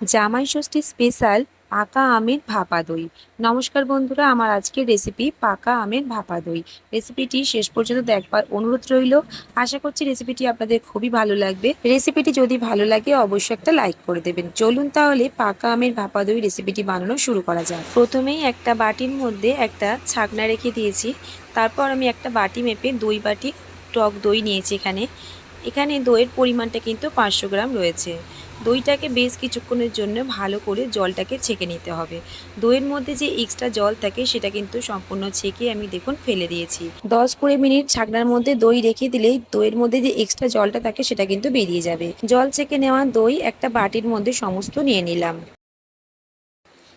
জামাই ষষ্ঠী স্পেশাল পাকা আমের ভাপা দই। নমস্কার বন্ধুরা, আমার আজকের রেসিপি পাকা আমের ভাপা দই। রেসিপিটি শেষ পর্যন্ত দেখবার অনুরোধ রইল। আশা করছি রেসিপিটি আপনাদের খুবই ভালো লাগবে। রেসিপিটি যদি ভালো লাগে, অবশ্যই একটা লাইক করে দেবেন। চলুন তাহলে পাকা আমের ভাপা দই রেসিপিটি বানানো শুরু করা যাক। প্রথমেই একটা বাটির মধ্যে একটা ছাকনা রেখে দিয়েছি। তারপর আমি একটা বাটি মেপে দই বাটি টক দই নিয়েছি এখানে। এখানে দইয়ের পরিমাণটা কিন্তু পাঁচশো গ্রাম রয়েছে। দইটাকে বেশ কিছুক্ষণের জন্য ভালো করে জলটাকে ছেঁকে নিতে হবে। দইয়ের মধ্যে যে এক্সট্রা জল থাকে সেটা কিন্তু সম্পূর্ণ ছেঁকে আমি দেখুন ফেলে দিয়েছি। দশ কুড়ি মিনিট ছাকনার মধ্যে দই রেখে দিলেই দইয়ের মধ্যে যে এক্সট্রা জলটা থাকে সেটা কিন্তু বেরিয়ে যাবে। জল ছেঁকে নেওয়া দই একটা বাটির মধ্যে সমস্ত নিয়ে নিলাম।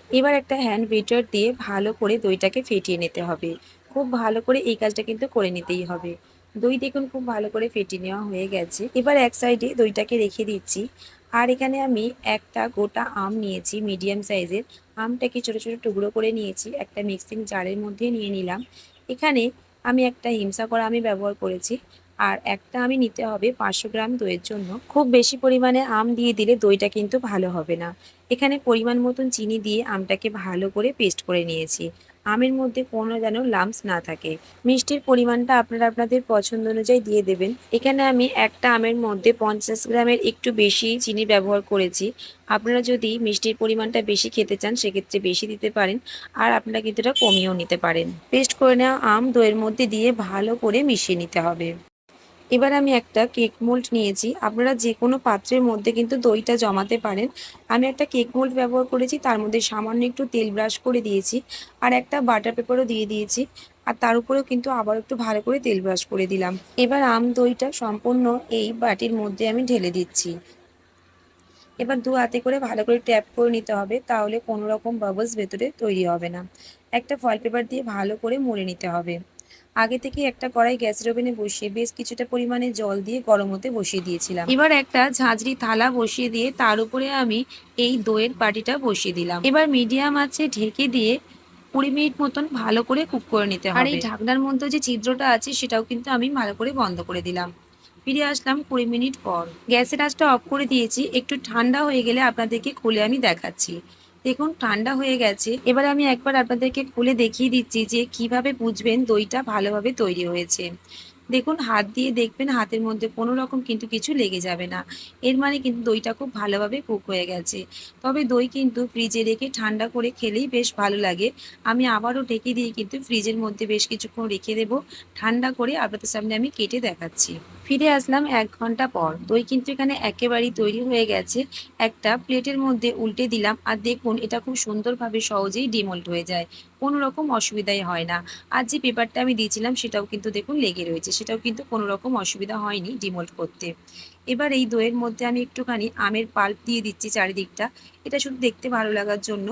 এবার একটা হ্যান্ড বিটার দিয়ে ভালো করে দইটাকে ফেটিয়ে নিতে হবে। খুব ভালো করে এই কাজটা কিন্তু করে নিতেই হবে। দই দেখুন খুব ভালো করে ফেটে নেওয়া হয়ে গেছে। এবার এক সাইডে দইটাকে রেখে দিচ্ছি। আর এখানে আমি একটা গোটা আম নিয়েছি, মিডিয়াম সাইজের। আমটাকে ছোটো ছোটো টুকরো করে নিয়েছি। একটা মিক্সিং জারের মধ্যে নিয়ে নিলাম। এখানে আমি একটা হিমসা করা আমি ব্যবহার করেছি। আর একটা আমি নিতে হবে পাঁচশো গ্রাম দইয়ের জন্য। খুব বেশি পরিমাণে আম দিয়ে দিলে দইটা কিন্তু ভালো হবে না। এখানে পরিমাণ মতন চিনি দিয়ে আমটাকে ভালো করে পেস্ট করে নিয়েছি। আমের মধ্যে কোনো যেন লামস না থাকে। মিষ্টির পরিমাণটা আপনারা আপনাদের পছন্দ অনুযায়ী দিয়ে দেবেন। এখানে আমি একটা আমের মধ্যে পঞ্চাশ গ্রামের একটু বেশি চিনি ব্যবহার করেছি। আপনারা যদি মিষ্টির পরিমাণটা বেশি খেতে চান, সেক্ষেত্রে বেশি দিতে পারেন। আর আপনারা কিন্তু এটা কমিয়েও নিতে পারেন। পেস্ট করে নেওয়া আম দইয়ের মধ্যে দিয়ে ভালো করে মিশিয়ে নিতে হবে। এবার আমি একটা কেক মোল্ড নিয়েছি। আপনারা যে কোনো পাত্রের মধ্যে কিন্তু দইটা জমাতে পারেন। আমি একটা কেক মোল্ড ব্যবহার করেছি, তার মধ্যে সামান্য একটু তেল ব্রাশ করে দিয়েছি আর একটা বাটার পেপারও দিয়ে দিয়েছি। আর তার উপরেও কিন্তু আবার একটু ভালো করে তেল ব্রাশ করে দিলাম। এবার আম দইটা সম্পূর্ণ এই বাটির মধ্যে আমি ঢেলে দিচ্ছি। এবার দু হাতে করে ভালো করে ট্যাপ করে নিতে হবে, তাহলে কোনো রকম বাবলস ভেতরে তৈরি হবে না। একটা ফয়েল পেপার দিয়ে ভালো করে মুড়ে নিতে হবে। আগে থেকে একটা কড়াই গ্যাসের ওভেনে বসিয়ে বেশ কিছুটা পরিমাণে জল দিয়ে গরম হতে বসিয়ে দিয়েছিলাম। এবার একটা ঝাঁঝরি থালা বসিয়ে দিয়ে তার উপরে আমি এই দইয়ের পাটিটা বসিয়ে দিলাম। এবার মিডিয়াম আছে ঢেকে দিয়ে কুড়ি মিনিট মতন ভালো করে কুক করে নিতে হবে আর এই ঢাকনার মধ্যে যে ছিদ্রটা আছে সেটাও কিন্তু আমি ভালো করে বন্ধ করে দিলাম। ফিরে আসলাম কুড়ি মিনিট পর। গ্যাসের আঁচটা অফ করে দিয়েছি। একটু ঠান্ডা হয়ে গেলে আপনাদেরকে খুলে আমি দেখাচ্ছি। দেখুন, ঠান্ডা হয়ে গেছে। এবার আমি একবার আপনাদেরকে খুলে দেখিয়ে দিচ্ছি যে কীভাবে বুঝবেন দইটা ভালোভাবে তৈরি হয়েছে। দেখুন, হাত দিয়ে দেখবেন হাতের মধ্যে কোনো রকম কিন্তু কিছু লেগে যাবে না। এর মানে কিন্তু দইটা খুব ভালোভাবে কুক হয়ে গেছে। তবে দই কিন্তু ফ্রিজে রেখে ঠান্ডা করে খেলেই বেশ ভালো লাগে। আমি আবারও ঢেকে দিয়ে কিন্তু ফ্রিজের মধ্যে বেশ কিছুক্ষণ রেখে দেবো। ঠান্ডা করে আপনাদের সামনে আমি কেটে দেখাচ্ছি। ফিরে আসলাম এক ঘণ্টা পর। দই কিন্তু এখানে একেবারেই তৈরি হয়ে গেছে। একটা প্লেটের মধ্যে উল্টে দিলাম আর দেখুন, এটা খুব সুন্দরভাবে সহজেই ডিমোল্ট হয়ে যায়। কোনো রকম অসুবিধাই হয় না। আর যে পেপারটা আমি দিয়েছিলাম, সেটাও কিন্তু দেখুন লেগে রয়েছে। সেটাও কিন্তু কোনো রকম অসুবিধা হয়নি ডিমোল্ট করতে। এবার এই দইয়ের মধ্যে আমি একটুখানি আমের পাল্প দিয়ে দিচ্ছি চারিদিকটা। এটা শুধু দেখতে ভালো লাগার জন্য।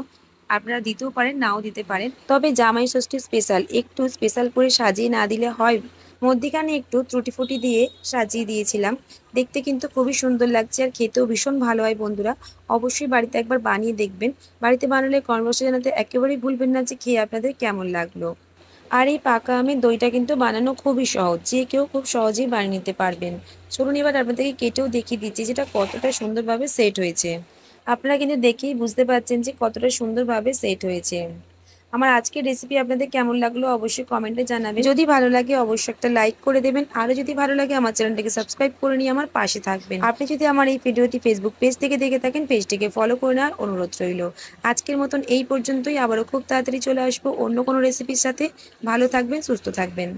আপনারা দিতেও পারেন, নাও দিতে পারেন। তবে জামাই ষষ্ঠী স্পেশাল একটু স্পেশাল করে সাজিয়ে না দিলে হয় মধ্যিখানে একটু ত্রুটি ফুটি দিয়ে সাজিয়ে দিয়েছিলাম। দেখতে কিন্তু খুবই সুন্দর লাগছে আর খেতেও ভীষণ ভালো হয় বন্ধুরা। অবশ্যই বাড়িতে একবার বানিয়ে দেখবেন। বাড়িতে বানালে কর্মসূচি জানাতে একেবারেই ভুলবেন না যে খেয়ে আপনাদের কেমন লাগল। আর এই পাকা আমের দইটা কিন্তু বানানো খুবই সহজ। যে কেউ খুব সহজেই বানিয়ে নিতে পারবেন। চলুন এবার আপনাদেরকে কেটেও দেখিয়ে দিচ্ছি যেটা কতটা সুন্দরভাবে সেট হয়েছে। আপনারা কিন্তু দেখেই বুঝতে পারছেন যে কতটা সুন্দরভাবে সেট হয়েছে। আমার আজকের রেসিপি আপনাদের কেমন লাগল অবশ্যই কমেন্টে জানাবেন। যদি ভালো লাগে অবশ্যই একটা লাইক করে দেবেন। আরও যদি ভালো লাগে আমার চ্যানেলটাকে সাবস্ক্রাইব করে নিয়ে আমার পাশে থাকবেন। আপনি যদি আমার এই ভিডিওটি ফেসবুক পেজ থেকে দেখে থাকেন পেজটিকে ফলো করে নেওয়ার অনুরোধ রইল। আজকের মতন এই পর্যন্তই। আবারও খুব তাড়াতাড়ি চলে আসব অন্য কোনো রেসিপির সাথে। ভালো থাকবেন, সুস্থ থাকবেন।